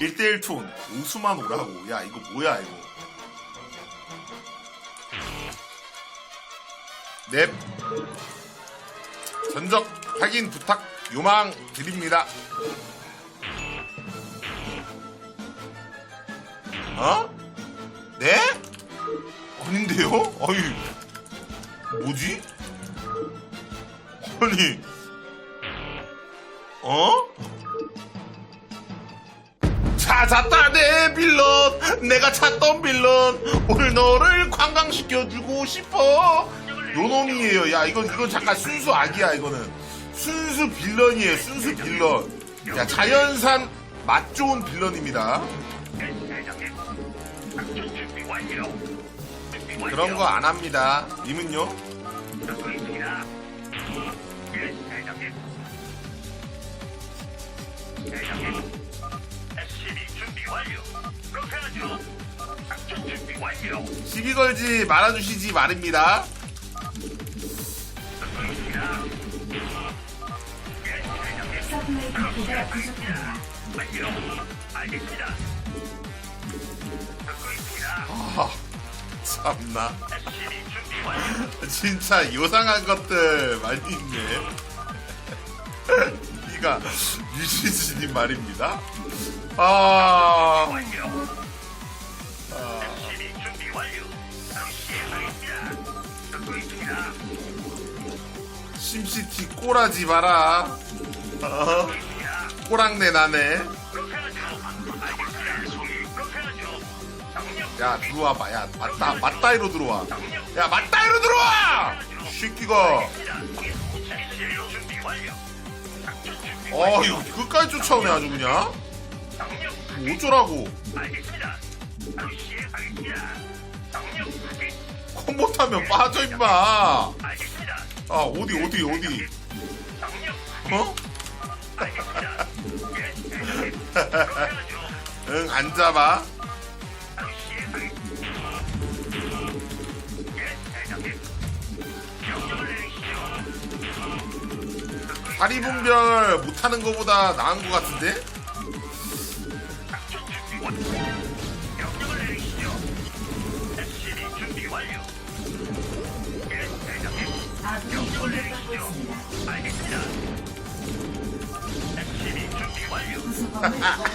1대1 톤 우수만 오라고 야 이거 뭐야 이거 넵 전적 확인 부탁 요망 드립니다 어? 네? 아닌데요? 아니 뭐지? 아니 어? 찾았다 내 빌런. 내가 찾던 빌런. 오늘 너를 관광시켜주고 싶어. 요놈이에요. 야 이건 이건 잠깐 순수 악이야 이거는. 순수 빌런이에요 순수 빌런. 야 자연산 맛 좋은 빌런입니다. 그런 거 안 합니다. 님은요? 시비 걸지 말아주시지 말입니다. 부족합니다. 아 참나. 진짜 요상한 것들 많이 있네. 니가 유시진님 말입니다 아, 심시티 꼬라지 마라. 어? 꼬랑내 나네. 야 들어와봐. 야 맞다 맞다이로 들어와. 야 맞다이로 들어와! 새끼가. 어 이거 끝까지 쫓아오네 아주 그냥 뭐 어쩌라고? 컴 못하면 빠져 임마. 아 어디 어디 어디? 어? 응안 잡아 다리 분별 못하는 것보다 나은 것 같은데? 구성범을 완성.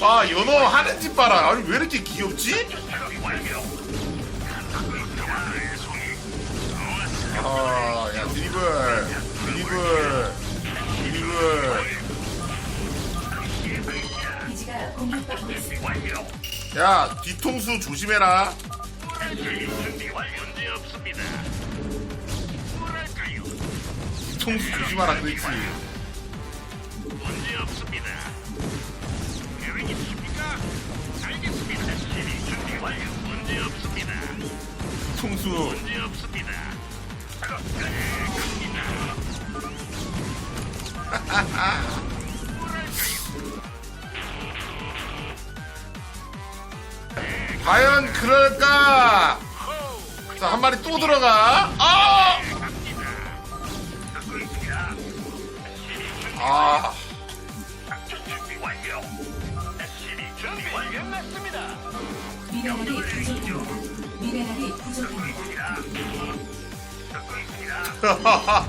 아 연어 하는 짓 봐라. 아니 왜 이렇게 귀엽지? 아야 드리블. 드리블. 드리블. 기지가 공격받고 있습니다. 야 뒤통수 조심해라 뒤통수. 조심하라 그랬지 뒤통수 과연 그럴까? 자, 한 마리 또 들어가. 아! 아, 미네랄이 부족합니다. 미네랄이 부족합니다.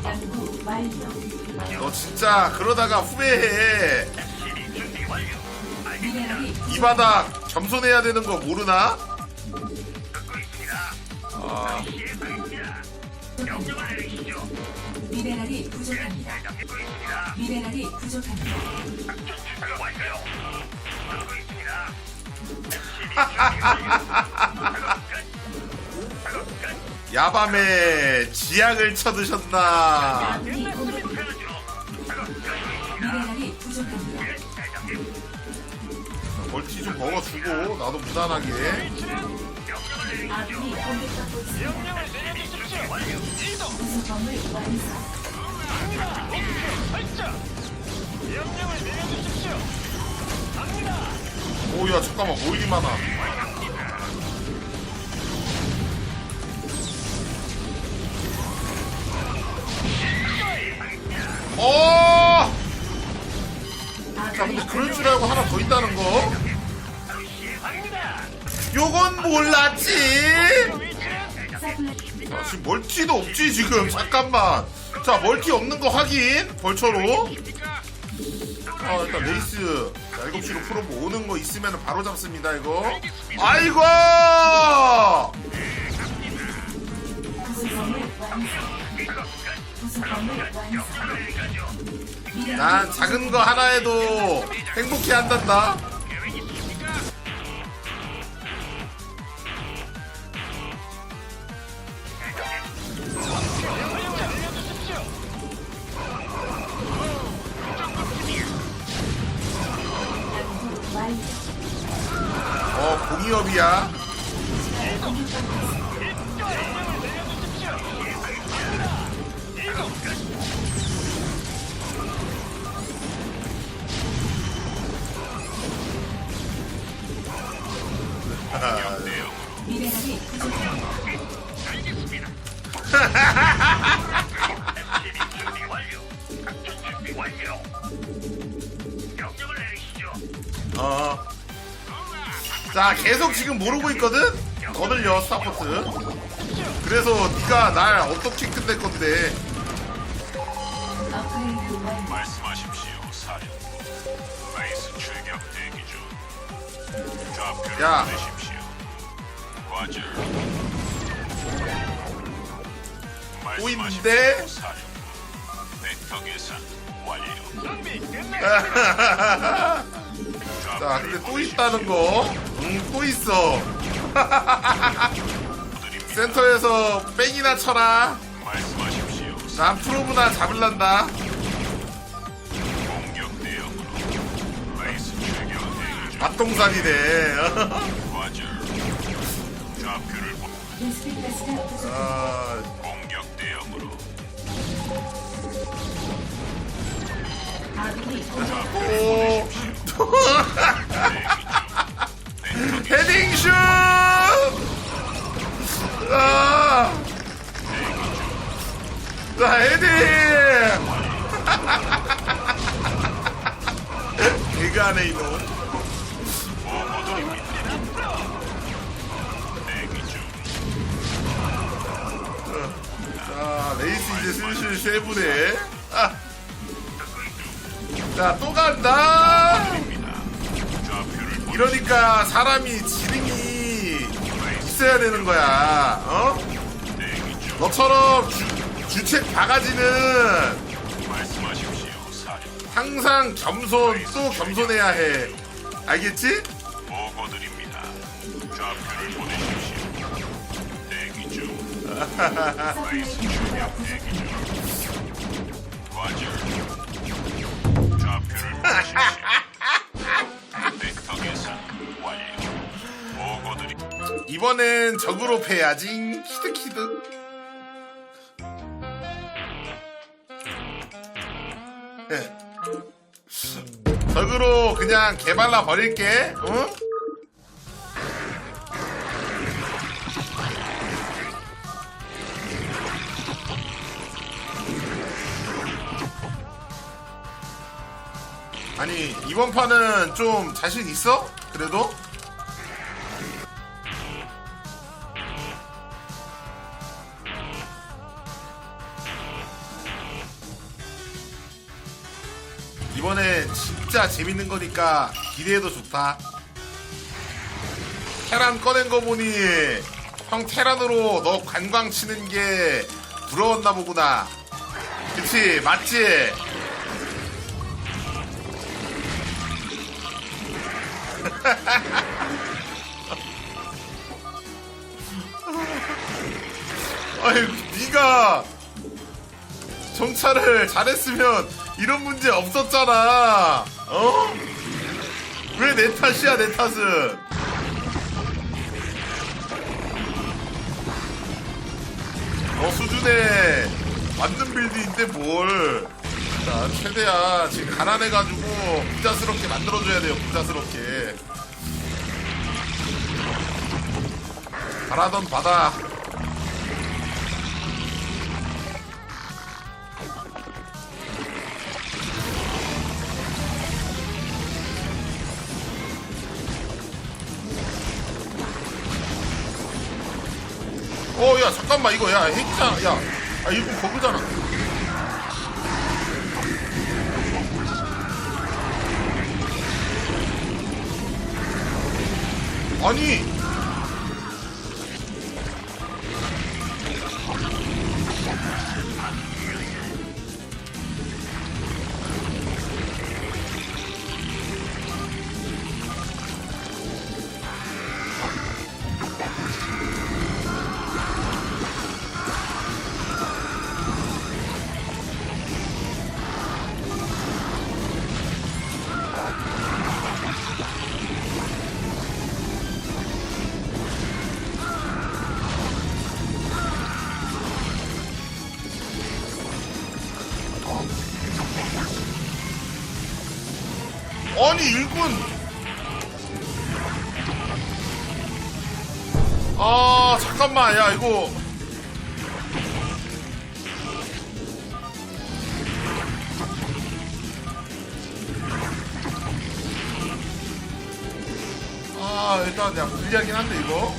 연구 완료. 너 진짜 그러다가 후회해. 미네랄이 이. 바닥 점선해야 되는 거 모르나? 아, 미네랄이 부족합니다. 미네랄이 부족합니다. 야밤에 지약을 쳐드셨나? 미네랄이 부족합니다. 멀티 좀 먹어주고 나도 무난하게. 아군이 공격받고. 오야 잠깐만 뭐 이리 많아. 어! 자 근데 그럴 줄 알고 하나 더 있다는 거? 요건 몰랐지? 자, 지금 멀티도 없지 지금. 잠깐만. 자 멀티 없는 거 확인. 벌처로. 아 일단 레이스. 자 7시로 프로브 오는 거 있으면 바로 잡습니다 이거. 아이고 난 작은 거 하나에도 행복해 한단다. 어 공이업이야 어. 자 계속 지금 모르고 있거든 거들려 스타포트 그래서 네가 날 어떻게 끝낼 건데. 말씀하십시오, 사령부. 레이스 출격 중. 좌표를 야. 보내십시오. 과절. 또 말씀하십시오, 있는데? 사령부. 벡터 계산 완료. 자 근데 또 있다는 거 응 또 있어 센터에서 뺑이나 쳐라 말씀하십시오. 난 프로브나 잡을란다 부족. 아, 공격 대응으로. 오. 헤딩슛 아, 자 헤딩 개가네 이놈 자 레이스 이제 슬슬 세부네 아. 자또 간다. 이러니까 사람이 지능이 있어야 되는 거야 어? 너처럼 주, 주책 바가지는. 항상 겸손 또 겸손해야 해 알겠지? 이번엔 적으로 패야지 키드키드 예. 적으로 그냥 개발라 버릴게 응? 이번 판은 좀 자신 있어? 그래도? 이번에 진짜 재밌는 거니까 기대해도 좋다. 테란 꺼낸 거 보니 형 테란으로 너 관광 치는 게 부러웠나 보구나. 그치 맞지? 아니 네가 정찰을 잘했으면 이런 문제 없었잖아. 어? 왜 내 탓이야 내 탓은? 어 수준에 맞는 빌드인데 뭘? 자, 최대한 지금 가난해가지고 부자스럽게 만들어줘야 돼요. 부자스럽게. 바라던 바다. 어, 야, 잠깐만, 이거, 야, 핵장 야. 아, 이거 거그잖아! 아니! 아니, 일꾼! 아, 잠깐만, 야, 이거. 아, 일단 그냥 불리하긴 한데, 이거.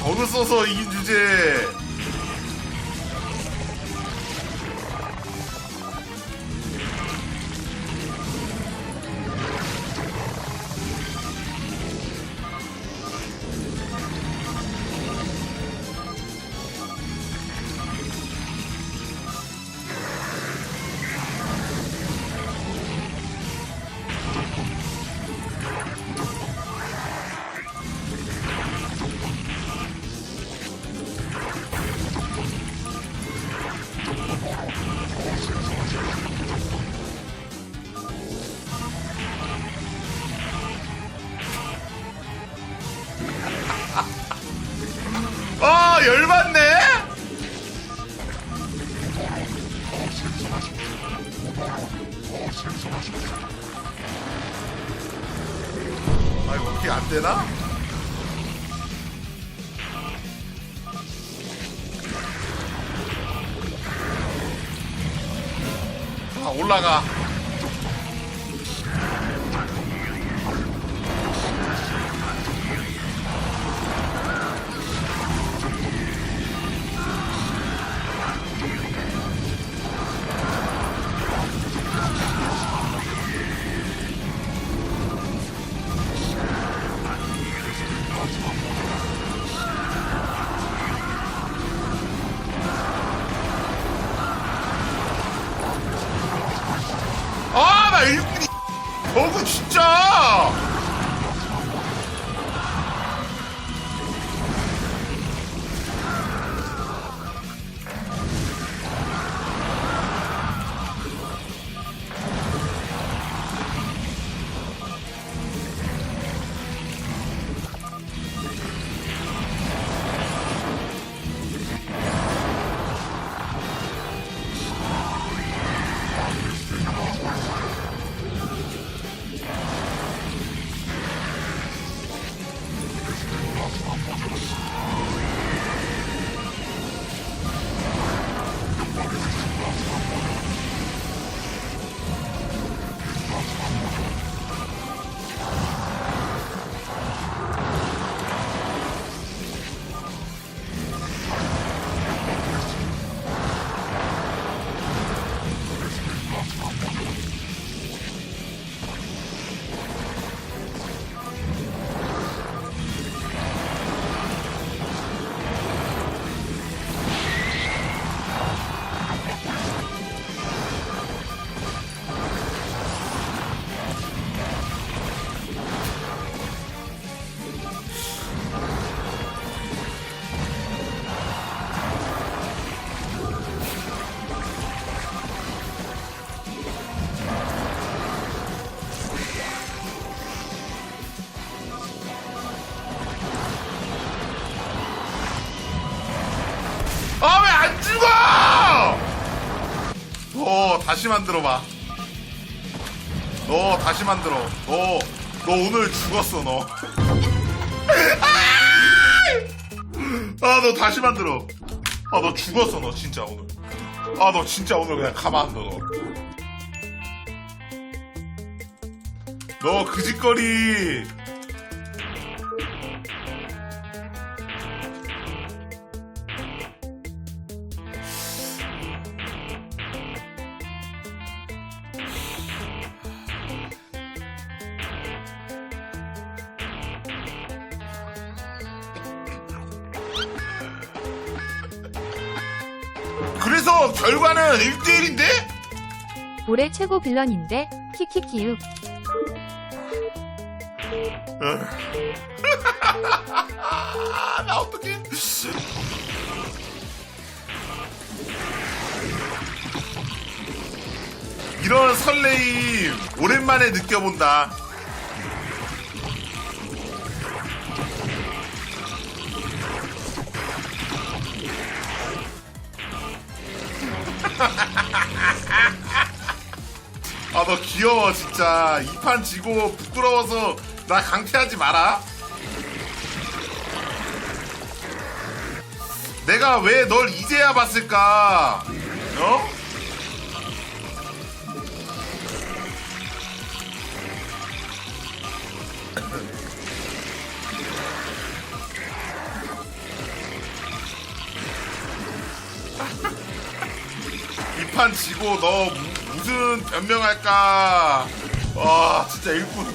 버그 써서 이긴 주제. 아, 아, 이거 어떻게 안 되나? 아, 올라가. 아, 나 일꾼이 버그 진짜. 다시 만들어봐. 너 다시 만들어. 너, 너 오늘 죽었어, 너. 아, 너 다시 만들어. 아, 너 죽었어, 너 진짜 오늘. 아, 너 진짜 오늘 그냥 가만 안 둬, 너. 너 그 짓거리. 1대1인데? 올해 최고 빌런인데 키키키육 아, 나 어떡해. 이런 설레임 오랜만에 느껴본다. 아, 너 귀여워, 진짜. 이 판 지고 부끄러워서 나 강퇴하지 마라. 내가 왜 널 이제야 봤을까? 어? 판 지고 너 무- 무슨 변명할까? 와 진짜 일꾼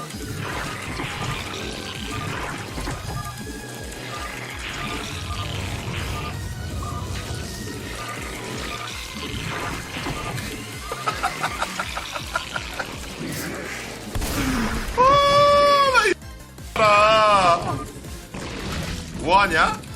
아나 이라 뭐하냐?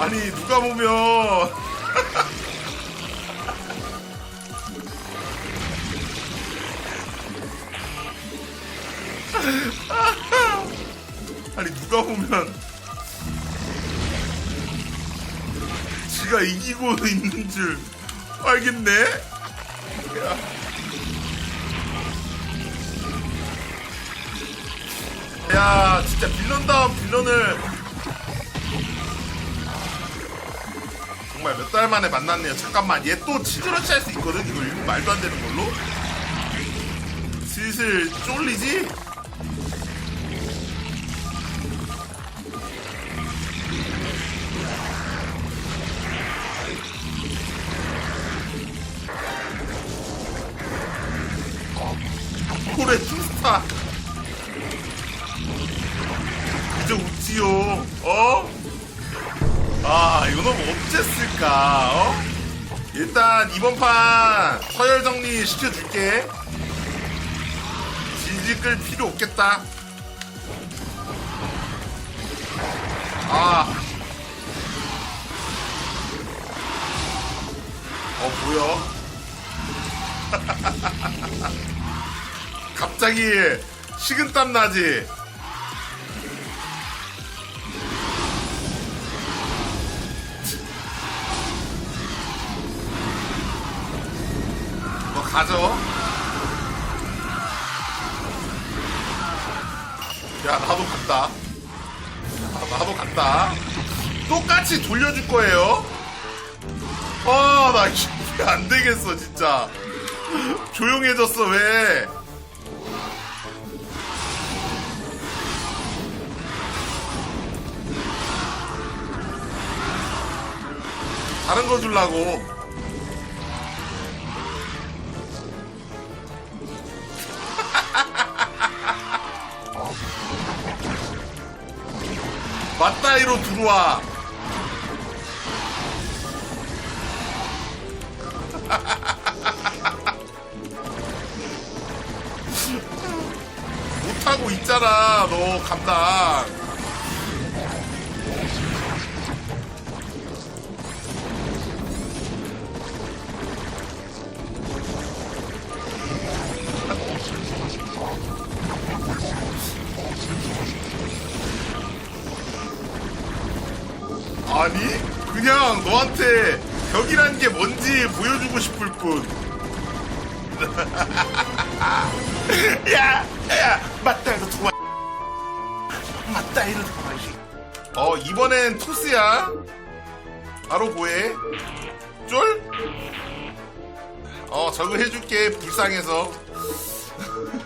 아니 누가 보면 아니 누가 보면 지가 이기고 있는 줄 알겠네. 야, 야 진짜 빌런다운 빌런을 정말 몇 달 만에 만났네요. 잠깐만, 얘또 치즈러치 할 수 있거든? 이거 일본 말도 안 되는 걸로? 슬슬 쫄리지? 이번 판, 서열 정리 시켜줄게. 질질 끌 필요 없겠다. 아. 어, 보여? 갑자기 식은땀 나지? 가져. 야, 나도 간다. 아, 나도 간다. 똑같이 돌려줄 거예요. 아, 나 이게 안 되겠어, 진짜. 조용해졌어, 왜? 다른 거 주려고. 맞다이로 들어와. 못하고 있잖아, 너 감당. 아니 그냥 너한테 벽이란 게 뭔지 보여주고 싶을 뿐. 야, 야, 맞다 이거 좋아. 맞다 이거 좋아. 어 이번엔 토스야. 바로 뭐해? 쫄? 어 저거 해줄게 불쌍해서.